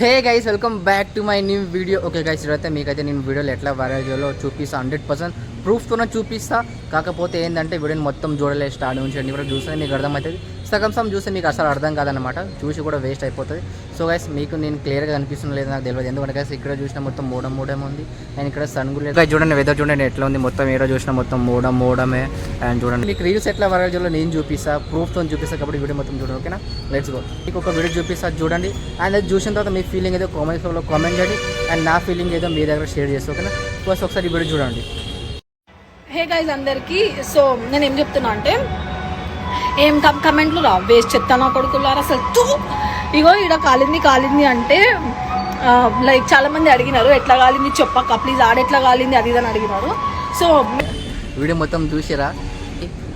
Hey guys welcome back to my new video okay guys ఇదైతే మీకైతే నేను వీడియోలో ఎట్లా వైరల్ చేయాలో చూపిస్తా. హండ్రెడ్ పర్సెంట్ ప్రూఫ్తోనే చూపిస్తా. కాకపోతే ఏంటంటే వీడియోని మొత్తం చూడలేదు స్టార్ట్ నుంచి అన్ని కూడా చూస్తే మీకు అర్థమవుతుంది. సగం సగం చూస్తే మీకు అసలు అర్థం కాదనమాట చూసి కూడా వేస్ట్ అయిపోతుంది. సో గైస్ మీకు నేను క్లియర్గా కనిపిస్తున్న లేదు నాకు తెలియదు ఎందుకంటే గైస్ ఇక్కడ చూసిన మొత్తం మూడం మూడమే ఉంది. అండ్ ఇక్కడ సన్ కూడా చూడండి వెదర్ చూడండి ఎట్లా ఉంది. మొత్తం ఏడో చూసిన మొత్తం మూడం మూడమే. అండ్ చూడండి. మీకు రీల్స్ ఎట్లా వైరల్ చేయాలో నేను చూపిస్తా. ప్రూఫ్తో చూపిస్తా కాబట్టి వీడియో మొత్తం చూడండి ఓకేనా లెట్స్ గో మీకు ఒక వీడియో చూపిస్తా చూడండి. అండ్ అది చూసిన తర్వాత మీ ఫీలింగ్ ఏదో కామెంట్స్లో కామెంట్ చేయండి. అండ్ నా ఫీలింగ్ ఏదో మీ దగ్గర షేర్ చేస్తా ఓకేనా ఫస్ట్ ఒకసారి ఈ వీడియో చూడండి. హే గైజ్ అందరికీ. సో నేను ఏం చెప్తున్నా అంటే ఏం కమ్ కమెంట్లు రా వేస్ట్ చెప్తాను కొడుకులారా అసలు. తూ! ఇగో ఈడ కాలింది కాలింది అంటే లైక్ చాలామంది అడిగినారు ఎట్లా కాలింది చెప్పక్క ప్లీజ్ ఆడ ఎట్లా కాలింది అది ఇది అని అడిగినారు. సో వీడియో మొత్తం చూసిరా?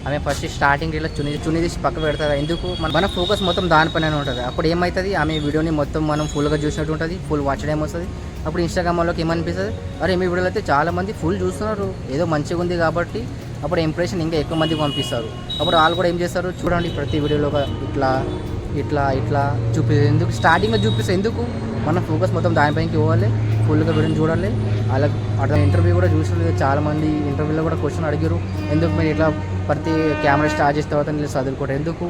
ఆమె ఫస్ట్ స్టార్టింగ్ ఇలా చుని చుని తీసి పక్క పెడతారు? ఎందుకు? మన మన ఫోకస్ మొత్తం దానిపైన ఉంటుంది. అప్పుడు ఏమవుతుంది ఆమె వీడియోని మొత్తం మనం ఫుల్గా చూసినట్టు ఉంటుంది ఫుల్ వాచ్ టైం వస్తుంది. అప్పుడు ఇన్స్టాగ్రామ్లోకి ఏమనిపిస్తుంది? అరే మీ వీడియోలు అయితే చాలామంది ఫుల్ చూస్తున్నారు. ఏదో మంచిగా ఉంది కాబట్టి అప్పుడు ఇంప్రెషన్ ఇంకా ఎక్కువ మందికి పంపిస్తారు. అప్పుడు వాళ్ళు కూడా ఏం చేస్తారు? చూడండి ప్రతి వీడియోలో ఒక ఇట్లా ఇట్లా ఇట్లా చూపి ఎందుకు? స్టార్టింగ్లో చూపిస్తే ఎందుకు? మన ఫోకస్ మొత్తం దానిపైకి పోవాలి. ఫుల్గా వీడియోని చూడాలి. అలా అట్లా ఇంటర్వ్యూ కూడా చూసిన చాలామంది. ఇంటర్వ్యూలో కూడా క్వశ్చన్ అడిగారు ఎందుకు మీరు ఇట్లా ప్రతి కెమెరా స్టార్ట్ చేసిన తర్వాత నేను చదువుకోవడం? ఎందుకు?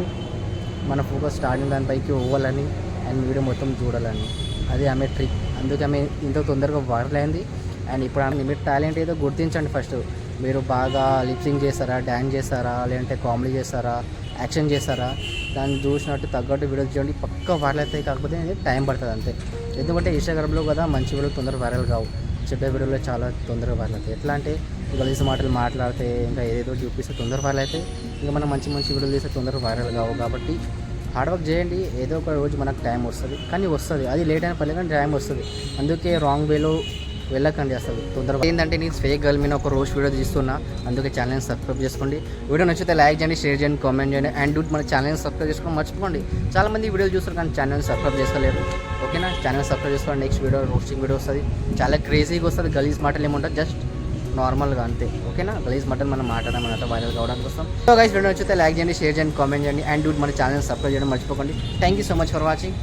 మన ఫోకస్ స్టార్టింగ్ దానిపైకి పోవాలని అండ్ వీడియో మొత్తం చూడాలని. అది ఆమె ట్రిక్ అందుకే ఆమె ఇంత తొందరగా వైరల్ అయింది. అండ్ ఇప్పుడు ఆమె మీ టాలెంట్ ఏదో గుర్తించండి ఫస్ట్ మీరు బాగా లిప్సింగ్ చేస్తారా డ్యాన్స్ చేస్తారా లేదంటే కామెడీ చేస్తారా యాక్షన్ చేస్తారా దాన్ని చూసినట్టు తగ్గట్టు వీడియోస్ చేయండి పక్క వైరల్ అవుతాయి కాకపోతే టైం పడుతుంది అంతే. ఎందుకంటే ఇన్స్టాగ్రామ్లో కదా మంచి వీడియోలు తొందరగా వైరల్ కావు. చెడ్డ వీడియోలో చాలా తొందరగా వైరల్ అవుతాయి. ఎట్లా అంటే గలీజ్ మాటలు మాట్లాడితే ఇంకా ఏదేదో చూపిస్తే తొందరగా వైరల్ అవుతాయి. ఇంకా మనం మంచి మంచి వీడియోలు తీస్తే తొందరగా వైరల్ కావు కాబట్టి హార్డ్ వర్క్ చేయండి. ఏదో ఒక రోజు మనకు టైం వస్తుంది. కానీ వస్తుంది. అది లేట్ అయిన పర్లేదు కానీ టైం వస్తుంది. అందుకే రాంగ్ వేలో వెళ్ళకండి అసలు తొందరగా. ఏంటంటే నేను ఫేక్ గర్ల్ మీద ఒక రోజు వీడియో తీస్తున్నా అందుకే ఛానల్ని సబ్స్క్రైబ్ చేసుకోండి. వీడియో నచ్చితే లైక్ చేయండి షేర్ చేయండి కామెంట్ చేయండి అండ్ డూట్ మన ఛానల్ని సబ్స్క్రైబ్ చేసుకోండి మర్చిపోండి చాలా మంది వీడియోలు చూస్తారు కానీ ఛానల్ సబ్స్క్రైబ్ చేసుకోలేరు. ఓకేనా ఛానల్ సబ్స్క్రైబ్ చేసుకోండి నెక్స్ట్ వీడియో రోస్టింగ్ వీడియో వస్తుంది. చాలా క్రేజీగా వస్తుంది గలీజ్ మాటలు ఏముంటుంది జస్ట్ నార్మల్గా అంతే. ఓకేనా గలీజ్ మటన్ మనం మాట్లాడడం మన వైరల్ కావడానికి కోసం. సో గైస్ వీడియో నచ్చితే లైక్ చేయండి షేర్ చేయండి కామెంట్ చేయండి అండ్ డూట్ మన ఛానల్ సబ్స్క్రైబ్ చేయడం మర్చిపోకండి. Thank you so much for watching